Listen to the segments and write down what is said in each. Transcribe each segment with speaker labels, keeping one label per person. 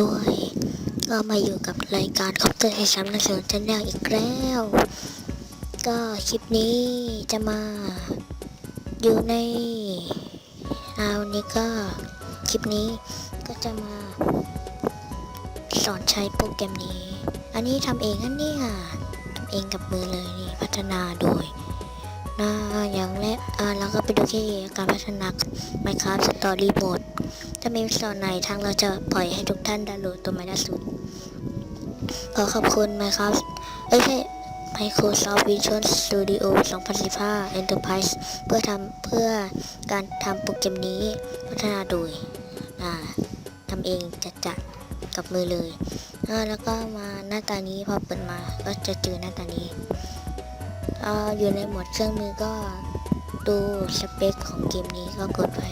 Speaker 1: ด้วย ก็มาอยู่กับรายการคอปเตอร์ไอซัมนักสนชันแนลอีกแล้ว ก็คลิปนี้จะมาอยู่ในอาวนนี้ก็คลิปนี้ก็จะมา สอนใช้โปรแกรมนี้ อันนี้ทำเองอันนี้ค่ะทำเองกับมือเลยนี่พัฒนาโดยนะอย่างแรกอ่าเราก็ไปดูที่การพัฒนา Minecraft Story Mode ถ้ามีสอนไหนทางเราจะปล่อยให้ทุกท่านดาวน์โหลดตัวใหม่ล่าสุด ขอขอบคุณ Minecraft เอ้ยใช่ Microsoft Visual Studio 2015 Enterprise เพื่อทำเพื่อการทำโปรแกรมนี้พัฒนาโดยทำเองจัดจัดกับมือเลย แล้วก็มาหน้าตานี้พอเปิดมาก็จะเจอหน้าตานี้ออยู่ในหมวดเครื่องมือก็ ดูสเปคของเกมนี้ก็กดไป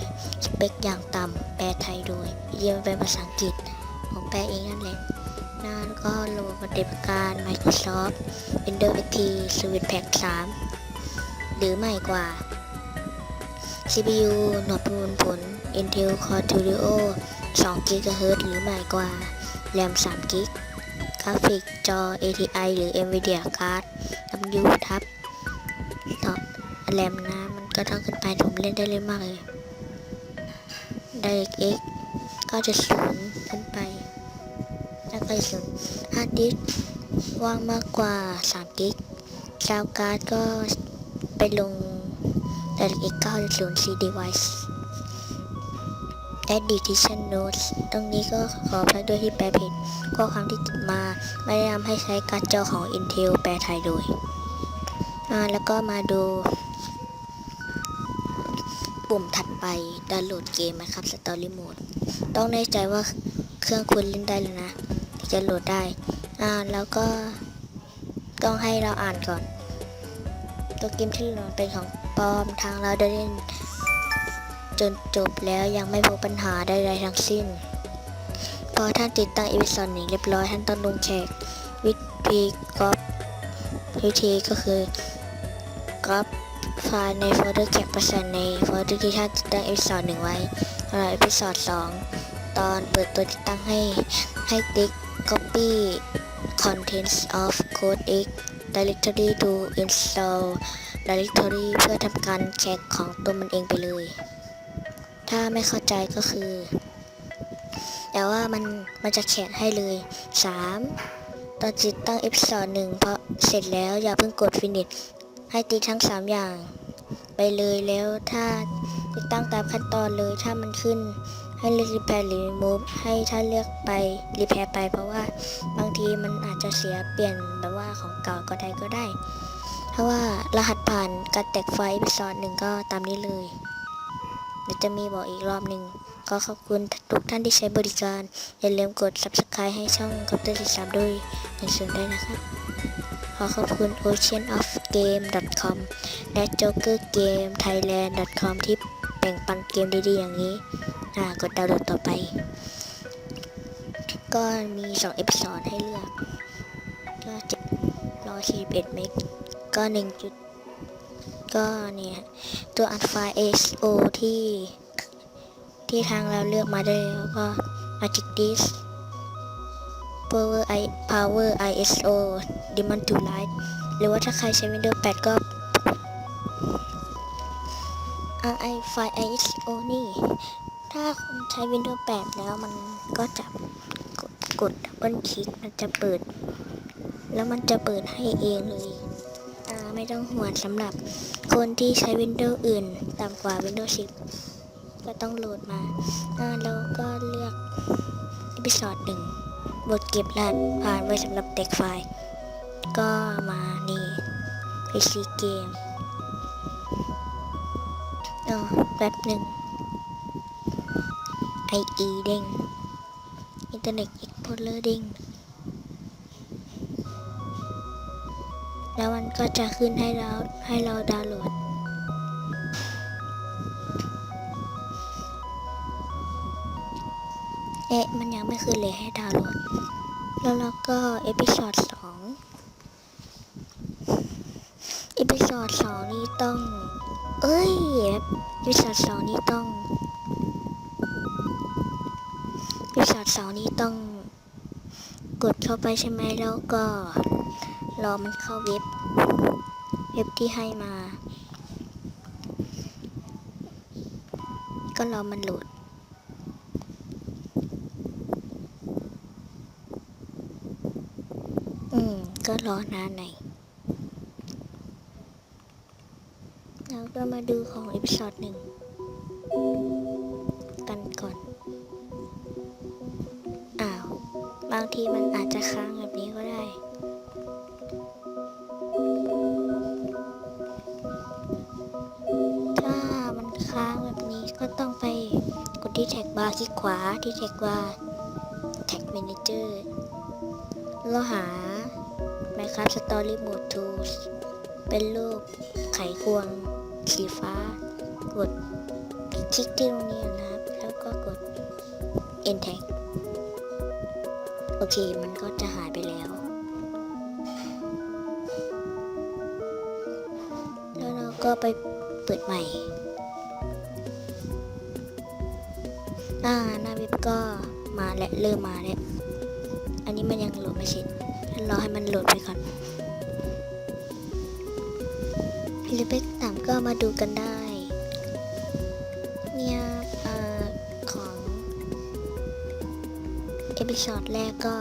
Speaker 1: สเปคอย่างต่ำแปลไทยโดยเรียนเป็นภาษาอังกฤษผมแปลเองนั่นแหละน้าแล้วก็โหลดปฏิบัติการ Microsoft Windows XP Switch Pack 3 หรือใหม่กว่า CPU หนวยประมวลผล Intel Core Studio 2 GHz หรือใหม่กว่า RAM 3 GB กราฟิกจอ ATI หรือ NVIDIA Card W ทับต่อ RAM นะมัน ก็ต้องขึ้นไปผมเล่นได้เลยมากเลย DirectX ก็จะศูนย์ขึ้นไปแล้วก็ศูนย์ฮาร์ดดิสว่างมากกว่า3กิกซาวการ์ดก็ไปลง DirectX 9.0 C device Add Decision Notes ตรงนี้ก็ขอพระด้วยที่แปลผิดข้อความที่ติดมาไม่ได้ทำให้ใช้การ์ดจอของ Intel แปลไทยโดยอ่าแล้วก็มาดู ปุ่มถัดไปดาวน์โหลดเกมนะครับสตอรี่โหมดต้องแน่ใจว่าเครื่องคุณเล่นได้แล้วนะถึงจะโหลดได้อ่าแล้วก็ต้องให้เราอ่านก่อน ตัวเกมที่โหลดเป็นของปลอมทางเราได้เล่นจนจบแล้วยังไม่พบปัญหาใดๆทั้งสิ้น พอท่านติดตั้งอีพิซอนหนึ่งเรียบร้อยท่านต้องลงแขกวิธีก๊อปวิธีก็คือก๊อป ไฟล์ในโฟลเดอร์เก็บประสานในโฟลเดอร์ที่ท่านติดตั้งเอพิ o d ดหนึ่งไว้สำหรับเอพิ o d ดสองตอนเปิดตัวติดตั้งให้ให้ติ๊ก copy contents of code x directory to install directory เพื่อทำการแชกของตัวมันเองไปเลย ถ้าไม่เข้าใจก็คือ แต่ว่ามันมันจะแขกให้เลย 3. ตอนติดตั้งเอพิ o d ดหนึ่งพอเสร็จแล้วอย่าเพิ่งกด finish ให้ติ๊กทั้ง 3 อย่าง ไปเลยแล้วถ้าติดตั้งตามขั้นตอนเลยถ้ามันขึ้นให้เลือก repair หรือ remove ให้ถ้าเลือกไป repair ไป เพราะว่าบางทีมันอาจจะเสียเปลี่ยนแบบว่าของเก่าก็ได้ก็ได้เพราะว่ารหัสผ่านการแตกไฟล์ episode หนึ่งก็ตามนี้เลยเดี๋ยวจะมีบอกอีกรอบหนึ่งก็ขอบคุณทุกท่านที่ใช้บริการ อย่าลืมกด subscribe ให้ช่องคอมเตอร์ติดตามด้วยในส่วนด้วยนะครับ อขอบคุณ oceanofgame.com และ jokergamethailand.com ที่แบ่งปันเกมดีๆอย่างนี้อ่ากดดาวน์โหลดต่อไป ก็มี2เอพิ o d ให้เลือกก็จะ141เมกก็1จุดก็เนี่ยตัวอัดไฟล์ ASO ที่ ที่ทางเราเลือกมาได้แล้วก็ Magic Disk Power I Power ISO Demon to Light หรือว่าถ้าใครใช้ Windows 8 ก็ RI ไฟล์ ISO นี่ ถ้าคุณใช้ Windows 8 แล้วมันก็จะกดกดดับเบิลคลิกมันจะเปิด แล้วมันจะเปิดให้เองเลยไม่ต้องห่วงสำหรับคนที่ใช้ Windows อื่นต่ำกว่า Windows 10 ก็ต้องโหลดมาแล้วก็เลือก Episode 1บทเก็บรหัสผ่านไว้สำหรับเด็กไฟล์ ก็มานี่ PC เกมอ๋อแป๊บหนึ่ง IE เด้ง Internet Explorer เด้งแล้วมันก็จะขึ้นให้เราให้เราดาวน์โหลดเอ๊ะมันยังไม่ขึ้นเลยให้ดาวน์โหลด แล้วเราก็เอพิ o d ดสอง เอพิ o d ดสองนี่ต้อง เอ้ยเอพิ o d ดสองนี่ต้องเอพิ o d ดสองนี่ต้อง กดเข้าไปใช่ไหมแล้วก็รอมันเข้าเว็บ เว็บที่ให้มา ก็รอมันโหลดอืม ก็รอนานหน่อย แล้วก็มาดูของเอพิซอดหนึ่งกันก่อน อ้าว บางทีมันอาจจะค้างแบบนี้ก็ได้ถ้ามันค้างแบบนี้ก็ต้องไปกดที่แท็กบาร์คลิกขวาที่แท็กบาร์แท็ก Manager แล้วหา Minecraft Story Mode Tools เป็นรูปไขควง สีฟ้ากดคลิกที่ตรงนี้นะครับ แล้วก็กด Enter โอเค มันก็จะหายไปแล้ว แล้วเราก็ไปเปิดใหม่ อ่า หน้าเว็บก็มาและเริ่มมาแล้ว อันนี้มันยังโหลดไม่เสร็จรอให้มันโหลดไปก่อนหรือไปตาม ก็มาดูกันได้ เนี่ยอของเอพิซอดแรกก็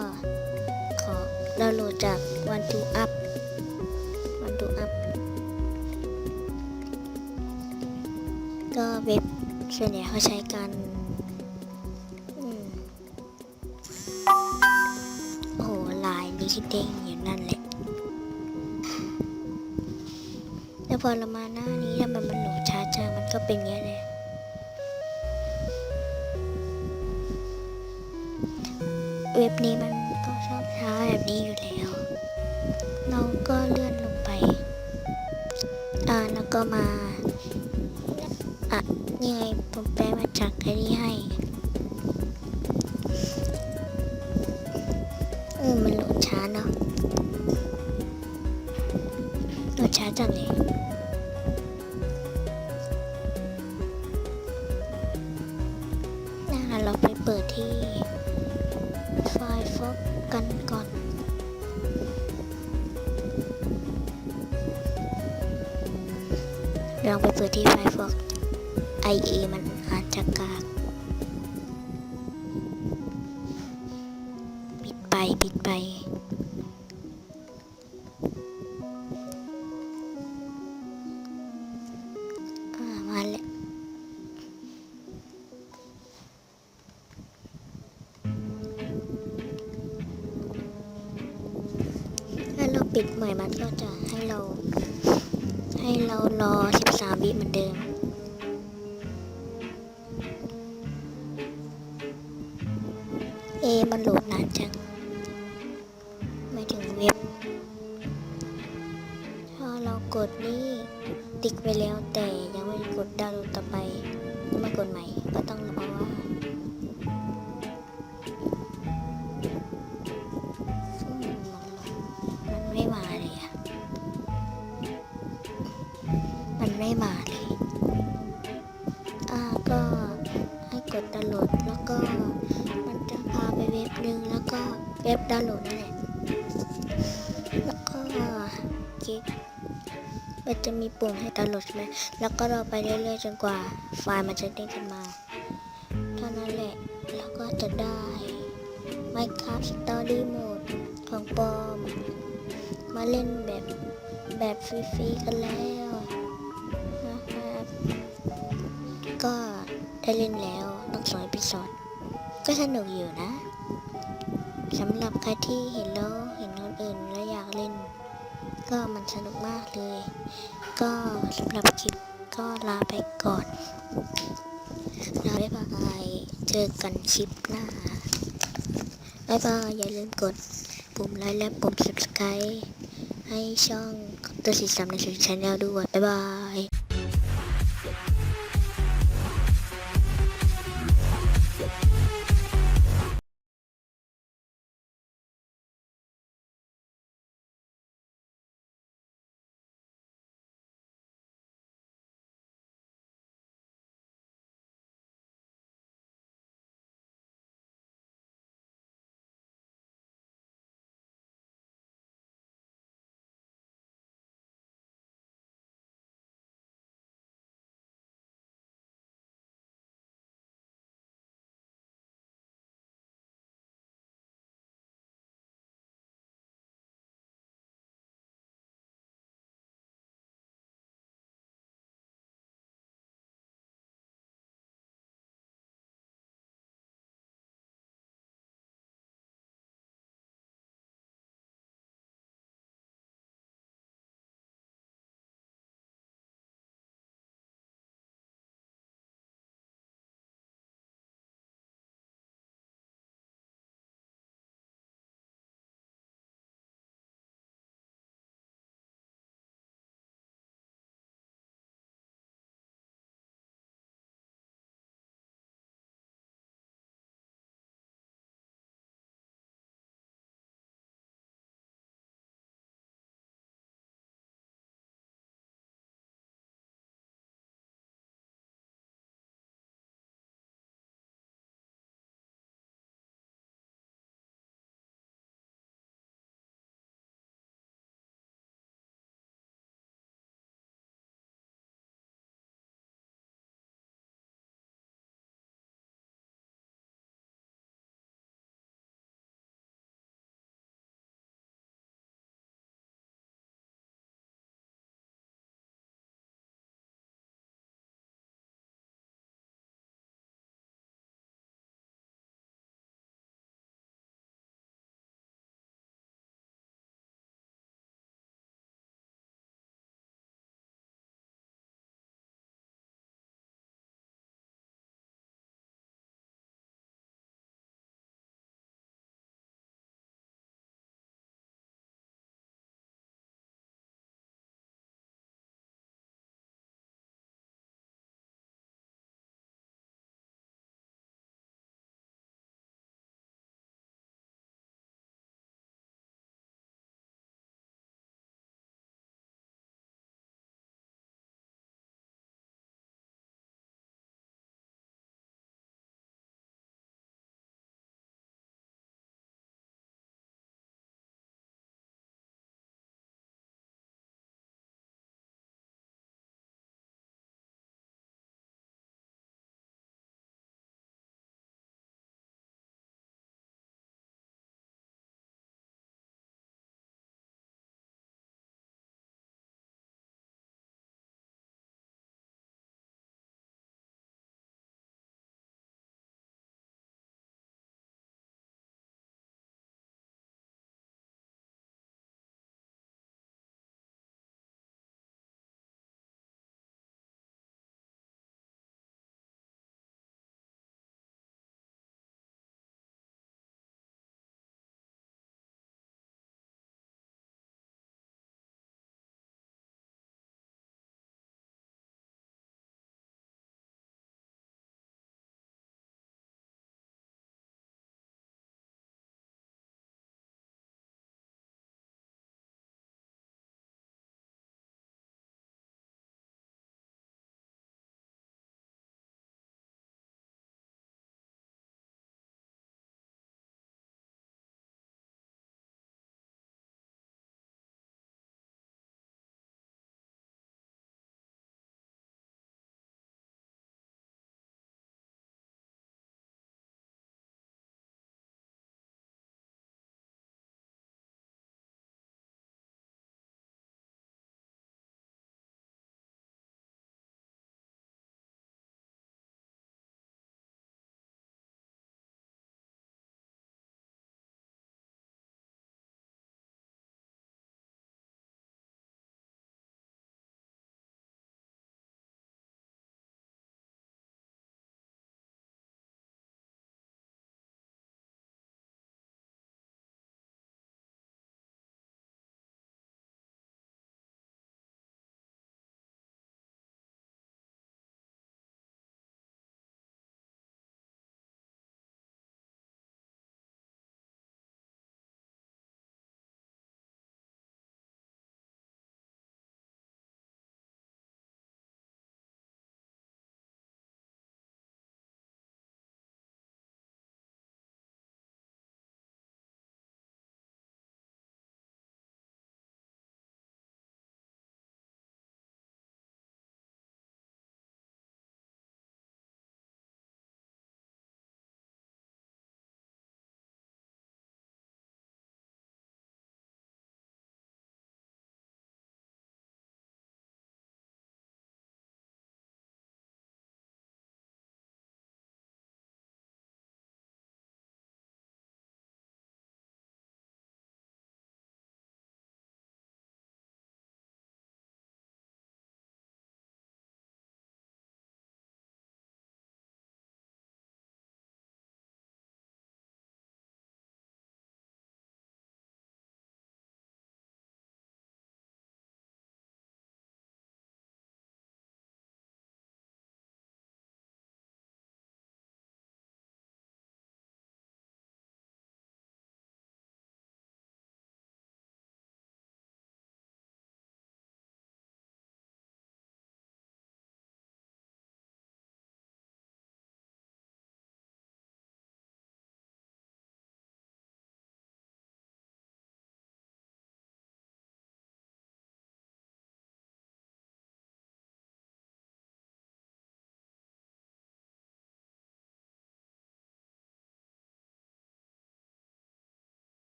Speaker 1: ขอดาวน์โหลดจาก One to Up One to Up ก็เว็บส่วนใหญ่เขาใช้กันโอ้โหหลายนี้ที่เด้ง พอเรามาหน้านี้ทำไมมันโหลดช้าจังมันก็เป็นอย่างนี้ยเลยเว็บนี้มันก็ชอบช้าแบบนี้อยู่แล้ว เราก็เลื่อนลงไป อ่าแล้วก็มา อะนี่ไงผมแปลมาจากไอ้นี่ให้อืมมันโหลดช้าเนาะโหลดช้าจังเลย ไปปิดไปอ่ามาแล้วถ้าเราปิดใหม่มันก็จะให้เรา ให้เรารอ 13 วิเหมือนเดิม ดดาวน์โหลดต่อไปก็มากดใหม่ก็ต้องรอว่ามันไม่มาเลยอะมันไม่มาเลยอ่าก็ให้กดดาวน์โหลดแล้วก็มันจะพาไปเว็บหนึ่งแล้วก็เว็บดาวน์โหลดนั่นแหละแล้วก็คลิก มันจะมีปุ่มให้ดาวน์โหลดใช่ไหม แล้วก็รอไปเรื่อยๆจนกว่าไฟล์มันจะเด้งขึ้นมา เท่านั้นแหละ แล้วก็จะได้ Minecraft Story Mode ของปอม มาเล่นแบบแบบฟรีๆกันแล้วนะครับก็ได้เล่นแล้วตั้งสองเอพิซอดก็สนุกอยู่นะสำหรับใครที่เห็นแล้วเห็นคนอื่นแล้วอยากเล่น ก็มันสนุกมากเลย ก็สำหรับคลิปก็ลาไปก่อนลาบ๊ายบายเจอกันคลิปหน้าบ๊ายบายอย่าลืมกดปุ่มไลค์และปุ่ม subscribe ให้ช่องตัวสีสามในช n แนลด้วย บ๊ายบาย